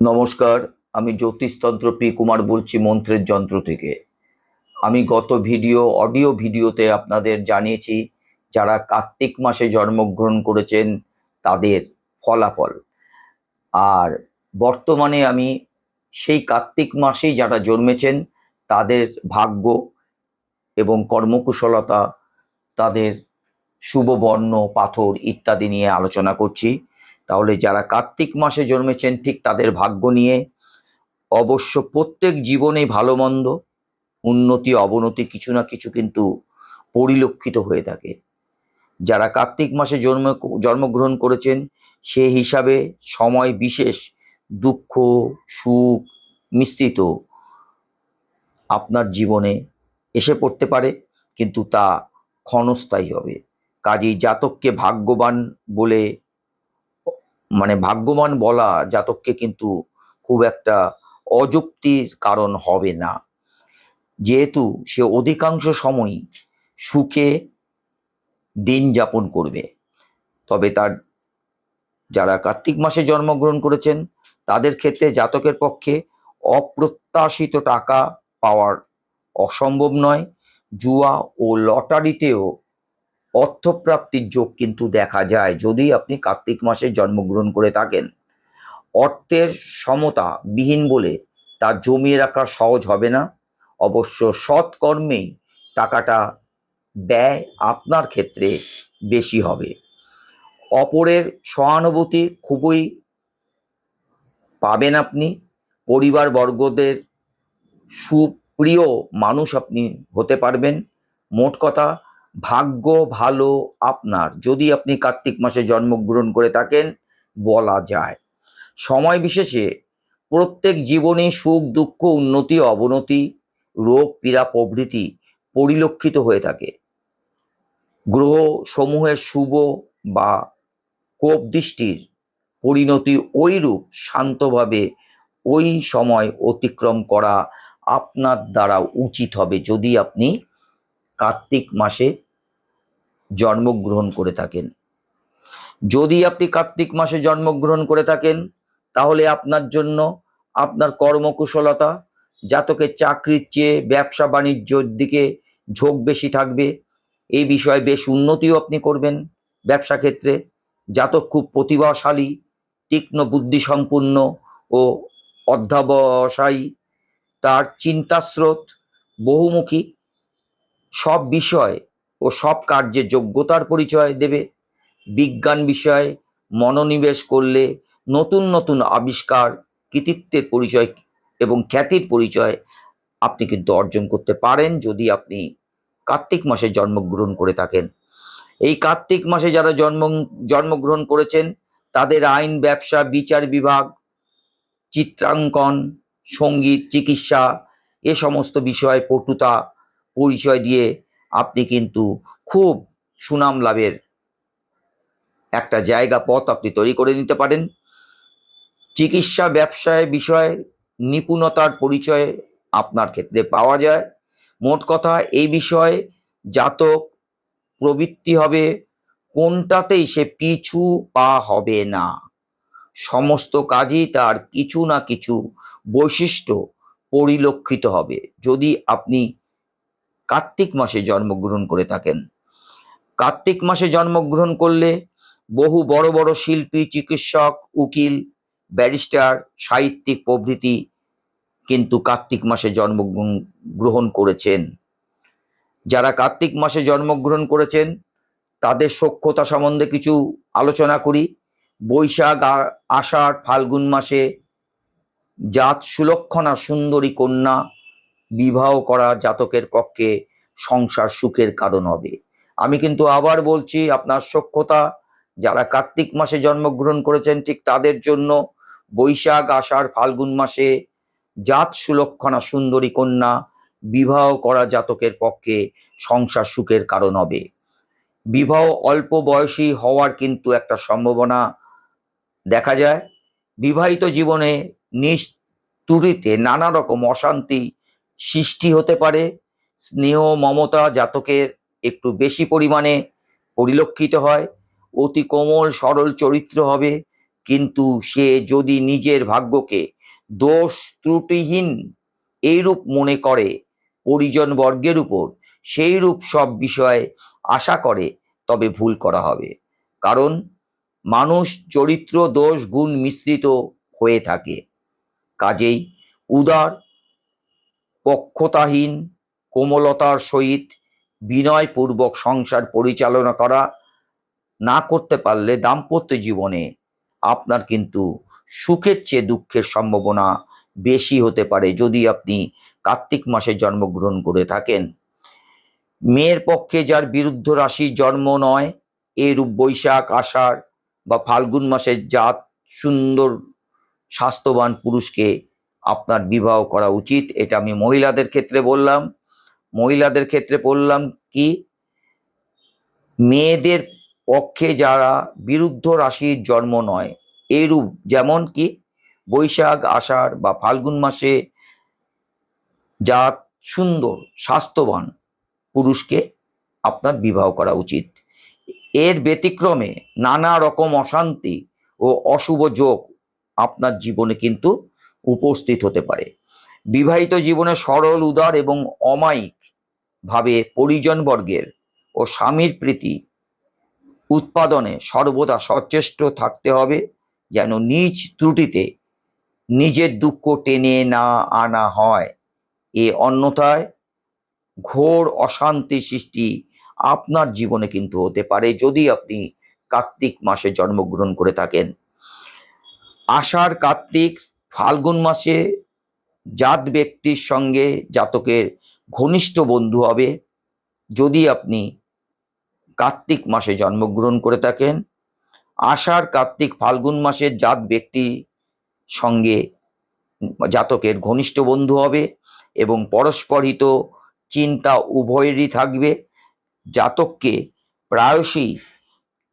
নমস্কার, আমি জ্যোতিষতন্ত্র পি. কুমার বলছি মন্ত্রের যন্ত্র থেকে। আমি গত ভিডিও, অডিও ভিডিওতে আপনাদের জানিয়েছি, যারা কার্তিক মাসে জন্মগ্রহণ করেছেন, তাদের ফলাফল। আর বর্তমানে আমি সেই কার্তিক মাসেই যারা জন্মেছেন, তাদের ভাগ্য এবং কর্মকুশলতা, তাদের শুভ বর্ণ, পাথর ইত্যাদি নিয়ে আলোচনা করছি। তাহলে যারা কার্তিক মাসে জন্মেছেন ঠিক তাদের ভাগ্য নিয়ে অবশ্য প্রত্যেক জীবনে ভালো মন্দ, উন্নতি, অবনতি কিছু না কিছু কিন্তু পরিলক্ষিত হয়ে থাকে। যারা কার্তিক মাসে জন্ম, জন্মগ্রহণ করেছেন সে হিসাবে সময় বিশেষ দুঃখ, সুখ মিশ্রিত আপনার জীবনে এসে পড়তে পারে, কিন্তু তা ক্ষণস্থায়ী হবে। কাজেই জাতককে ভাগ্যবান বলে মানে ভাগ্যবান বলা জাতককে কিন্তু খুব একটা অযুক্তির কারণ হবে না। যেহেতু সে অধিকাংশ সময়ই সুখে দিন যাপন করবে। তবে তার, যারা কার্তিক মাসে জন্মগ্রহণ করেছেন, তাদের ক্ষেত্রে জাতকের পক্ষে অপ্রত্যাশিত টাকা পাওয়ার অসম্ভব নয়। জুয়া ও লটারিতেও অর্থপ্রাপ্তির যোগ কিন্তু দেখা যায় যদি আপনি কার্তিক মাসে জন্মগ্রহণ করে থাকেন। অর্থের সমতা বিহীন বলে তা জমিয়ে রাখা সহজ হবে না। অবশ্য সৎ কর্মেই টাকাটা ব্যয় আপনার ক্ষেত্রে বেশি হবে। অপরের সহানুভূতি খুবই পাবেন আপনি। পরিবার বর্গদের সুপ্রিয় মানুষ আপনি হতে পারবেন। মোট কথা ভাগ্য ভালো আপনার। যদি আপনি কার্তিক মাসে জন্মগ্রহণ করে থাকেন, বলা যায়। সময় বিশেষে প্রত্যেক জীবনে সুখ, দুঃখ, উন্নতি, অবনতি, রোগ, পীড়া প্রভৃতি পরিলক্ষিত হয়ে থাকে। গ্রহ সমূহের শুভ বা কোপ দৃষ্টির পরিণতি ওইরূপ শান্তভাবে ওই সময় অতিক্রম করা আপনার দ্বারা উচিত হবে। যদি আপনি কার্তিক মাসে জন্মগ্রহণ করে থাকেন। যদি আপনি কার্তিক মাসে জন্মগ্রহণ করে থাকেন, তাহলে আপনার জন্য আপনার কর্মকুশলতা জাতকের চাকরির চেয়ে ব্যবসা বাণিজ্যর দিকে ঝোঁক বেশি থাকবে। এই বিষয়ে বেশ উন্নতিও আপনি করবেন ব্যবসা ক্ষেত্রে। জাতক খুব প্রতিভাশালী, তীক্ষ্ণ বুদ্ধিসম্পন্ন ও অধ্যাবসায়ী। তার চিন্তাস্রোত বহুমুখী। সব বিষয় ও সব কার্যে যোগ্যতার পরিচয় দেবে। বিজ্ঞান বিষয়ে মনোনিবেশ করলে নতুন নতুন আবিষ্কার, কৃতিত্বের পরিচয় এবং খ্যাতির পরিচয় আপনি কিন্তু অর্জন করতে পারেন যদি আপনি কার্তিক মাসে জন্মগ্রহণ করে থাকেন। এই কার্তিক মাসে যারা জন্ম, জন্মগ্রহণ করেছেন, তাদের আইন, ব্যবসা, বিচার বিভাগ, চিত্রাঙ্কন, সংগীত, চিকিৎসা এ সমস্ত বিষয়ে পটুতা পরিচয় দিয়ে আপনি কিন্তু খুব সুনাম লাভের একটা জায়গা, পথ আপনি তৈরি করে নিতে পারেন। চিকিৎসা ব্যবসায় বিষয়ে নিপুণতার পরিচয় আপনার ক্ষেত্রে পাওয়া যায়। মোট কথা, এই বিষয়ে জাতক প্রবৃত্তি হবে কোনটাতেই সে পিছু পা হবে না। সমস্ত কাজই তার কিছু না কিছু বৈশিষ্ট্য পরিলক্ষিত হবে। যদি আপনি কার্তিক মাসে জন্মগ্রহণ করে থাকেন। কার্তিক মাসে জন্মগ্রহণ করলে বহু বড় বড় শিল্পী, চিকিৎসক, উকিল, ব্যারিস্টার, সাহিত্যিক প্রভৃতি কিন্তু কার্তিক মাসে জন্মগ্রহণ গ্রহণ করেছেন। যারা কার্তিক মাসে জন্মগ্রহণ করেছেন, তাদের সক্ষতা সম্বন্ধে কিছু আলোচনা করি। বৈশাখ আষাঢ়, ফাল্গুন মাসে জাত সুলক্ষণা সুন্দরী কন্যা বিবাহ করা জাতকের পক্ষে সংসার সুখের কারণ হবে। আমি কিন্তু আবার বলছি, আপনার সক্ষতা যারা কার্তিক মাসে জন্মগ্রহণ করেছেন, ঠিক তাদের জন্য বৈশাখ, আষাঢ়, ফাল্গুন মাসে জাত সুলক্ষণা সুন্দরী কন্যা বিবাহ করা জাতকের পক্ষে সংসার সুখের কারণ হবে। বিবাহ অল্প বয়সী হওয়ার কিন্তু একটা সম্ভাবনা দেখা যায়। বিবাহিত জীবনে নিষ্ঠুরিতে নানা রকম অশান্তি সৃষ্টি হতে পারে। স্নেহ, মমতা জাতকের একটু বেশি পরিমাণে পরিলক্ষিত হয়। অতি কোমল, সরল চরিত্র হবে। কিন্তু সে যদি নিজের ভাগ্যকে দোষ ত্রুটিহীন এইরূপ মনে করে পরিজন বর্গের উপর সেই রূপ সব বিষয়ে আশা করে, তবে ভুল করা হবে। কারণ মানুষ চরিত্র, দোষ, গুণ মিশ্রিত হয়ে থাকে। কাজেই উদার পক্ষতাহীন, কোমলতার সহিত বিনয়পূর্বক সংসার পরিচালনা করা না করতে পারলে দাম্পত্য জীবনে আপনার কিন্তু সুখের চেয়ে দুঃখের সম্ভাবনা বেশি হতে পারে যদি আপনি কার্তিক মাসে জন্মগ্রহণ করে থাকেন। মেয়ের পক্ষে যার বিরুদ্ধ রাশির জন্ম নয়, এরূপ বৈশাখ, আষাঢ় বা ফাল্গুন মাসের জাত সুন্দর স্বাস্থ্যবান পুরুষকে আপনার বিবাহ করা উচিত, এটা আমি মহিলাদের ক্ষেত্রে বললাম। মহিলাদের ক্ষেত্রে বললাম কি, মেয়েদের পক্ষে যারা বিরুদ্ধ রাশির জন্ম নয়, এরূপ যেমন কি বৈশাখ, আষাঢ় বা ফাল্গুন মাসে জাত সুন্দর, স্বাস্থ্যবান পুরুষকে আপনার বিবাহ করা উচিত। এর ব্যতিক্রমে নানা রকম অশান্তি ও অশুভ যোগ আপনার জীবনে কিন্তু উপস্থিত হতে পারে। বিবাহিত জীবনে সরল, উদার এবং অমায়িক ভাবে পরিজন বর্গের ও স্বামীর প্রীতি উৎপাদনে সর্বদা সচেষ্ট থাকতে হবে, যেন নিজ ত্রুটিতে নিজের দুঃখ টেনে না আনা হয়। এ অন্যথায় ঘোর অশান্তি সৃষ্টি আপনার জীবনে কিন্তু হতে পারে, যদি আপনি কার্তিক মাসে জন্মগ্রহণ করে থাকেন। আষাঢ় কার্তিক ফাল্গুন মাসে জাত ব্যক্তির সঙ্গে জাতকের ঘনিষ্ঠ বন্ধু হবে। যদি আপনি কার্তিক মাসে জন্মগ্রহণ করে থাকেন, আষাঢ় কার্তিক ফাল্গুন মাসের জাত ব্যক্তি সঙ্গে জাতকের ঘনিষ্ঠ বন্ধু হবে এবং পরস্পরিত চিন্তা উভয়েরই থাকবে। জাতককে প্রায়শই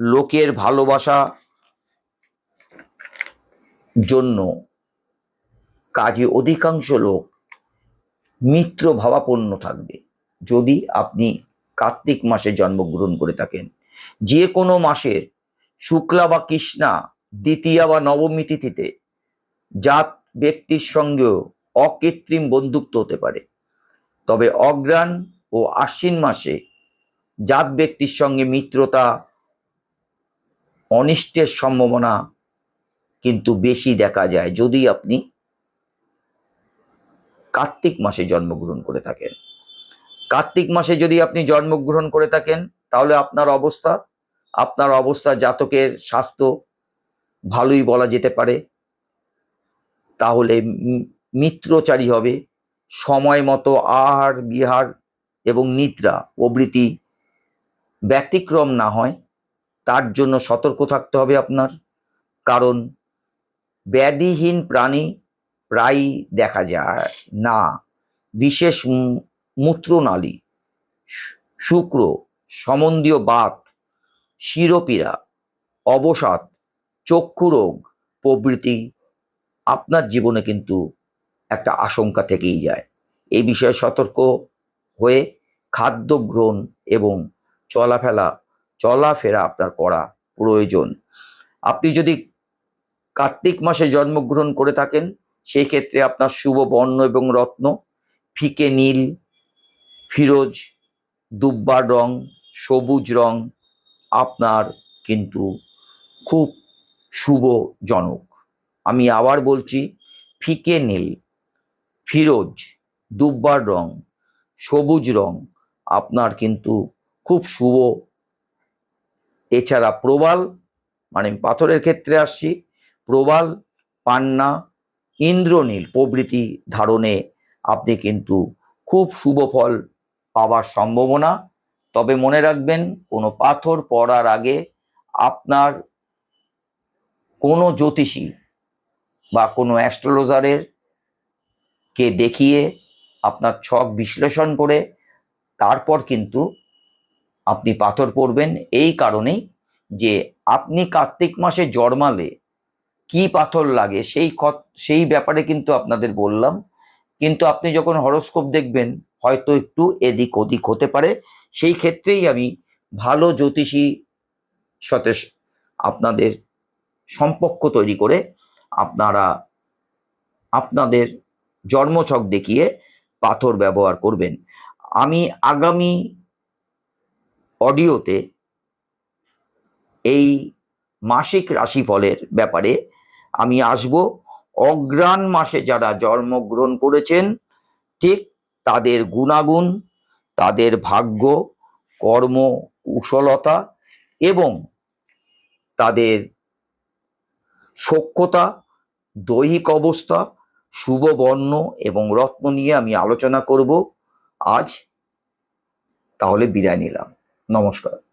লোকের ভালোবাসা জন্য কাজে অধিকাংশ লোক মিত্র ভাবাপন্ন থাকবে। যদি আপনি কার্তিক মাসে জন্মগ্রহণ করে থাকেন, যে কোনো মাসের শুক্লা বা কৃষ্ণা দ্বিতীয়া বা নবমী তিথিতে জাত ব্যক্তির সঙ্গেও অকৃত্রিম বন্ধুত্ব হতে পারে। তবে অগ্রাণ ও আশ্বিন মাসে জাত ব্যক্তির সঙ্গে মিত্রতা অনিষ্টের সম্ভাবনা কিন্তু বেশি দেখা যায়। যদি আপনি কার্তিক মাসে জন্মগ্রহণ করে থাকেন। কার্তিক মাসে যদি আপনি জন্মগ্রহণ করে থাকেন, তাহলে আপনার অবস্থা আপনার অবস্থা জাতকের স্বাস্থ্য ভালোই বলা যেতে পারে। তাহলে মিত্রচারী হবে, সময় মতো আহার, বিহার এবং নিদ্রা প্রভৃতি ব্যতিক্রম না হয়, তার জন্য সতর্ক থাকতে হবে আপনার। কারণ ব্যাধিহীন প্রাণী প্রায়ই দেখা যায়, না, বিশেষ মূত্রনালী শুক্র, সম্বন্ধীয় বাত শিরোপীড়া, অবসাদ চক্ষু রোগ প্রভৃতি আপনার জীবনে কিন্তু একটা আশঙ্কা থেকেই যায়। এই বিষয়ে সতর্ক হয়ে খাদ্য গ্রহণ এবং চলাফেরা চলাফেরা আপনার করা প্রয়োজন। আপনি যদি কার্তিক মাসে জন্মগ্রহণ করে থাকেন সেই ক্ষেত্রে আপনার শুভ বর্ণ এবং রত্ন, ফিকে নীল, ফিরোজ, দুব্বার রং, সবুজ রং আপনার কিন্তু খুব শুভজনক আমি আবার বলছি, ফিকে নীল, ফিরোজ, দুব্বার রং, সবুজ রং আপনার কিন্তু খুব শুভ। এছাড়া প্রবাল মানে পাথরের ক্ষেত্রে আসছি, প্রবাল, পান্না ইন্দ্রনীল প্রভৃতি ধারণে আপনি কিন্তু খুব শুভ ফল পাওয়ার সম্ভাবনা। তবে মনে রাখবেন, কোনো পাথর পড়ার আগে আপনার কোনো জ্যোতিষী বা কোনো অ্যাস্ট্রোলজারের কে দেখিয়ে আপনার ছক বিশ্লেষণ করে তারপর কিন্তু আপনি পাথর পড়বেন। এই কারণেই যে আপনি কার্তিক মাসে জন্মালে কি পাথর লাগে? সেই সেই ব্যাপারে কিন্তু আপনাদের বললাম। কিন্তু আপনি যখন হরস্কোপ দেখবেন, হয়তো একটু এদিক ওদিক হতে পারে। সেই ক্ষেত্রেই আমি ভালো জ্যোতিষী সাথে আপনাদের সম্পর্ক তৈরি করে আপনারা আপনাদের জন্মছক দেখিয়ে পাথর ব্যবহার করবেন। আমি আগামী অডিওতে এই মাসিক রাশিফলের ব্যাপারে আমি আসব। অগ্রাণ মাসে যারা জন্মগ্রহণ করেছেন, ঠিক তাদের গুণাগুণ, তাদের ভাগ্য, কর্ম, কুশলতা এবং তাদের সক্ষতা দৈহিক অবস্থা, শুভ বর্ণ এবং রত্ন নিয়ে আমি আলোচনা করব আজ। তাহলে বিদায় নিলাম। নমস্কার।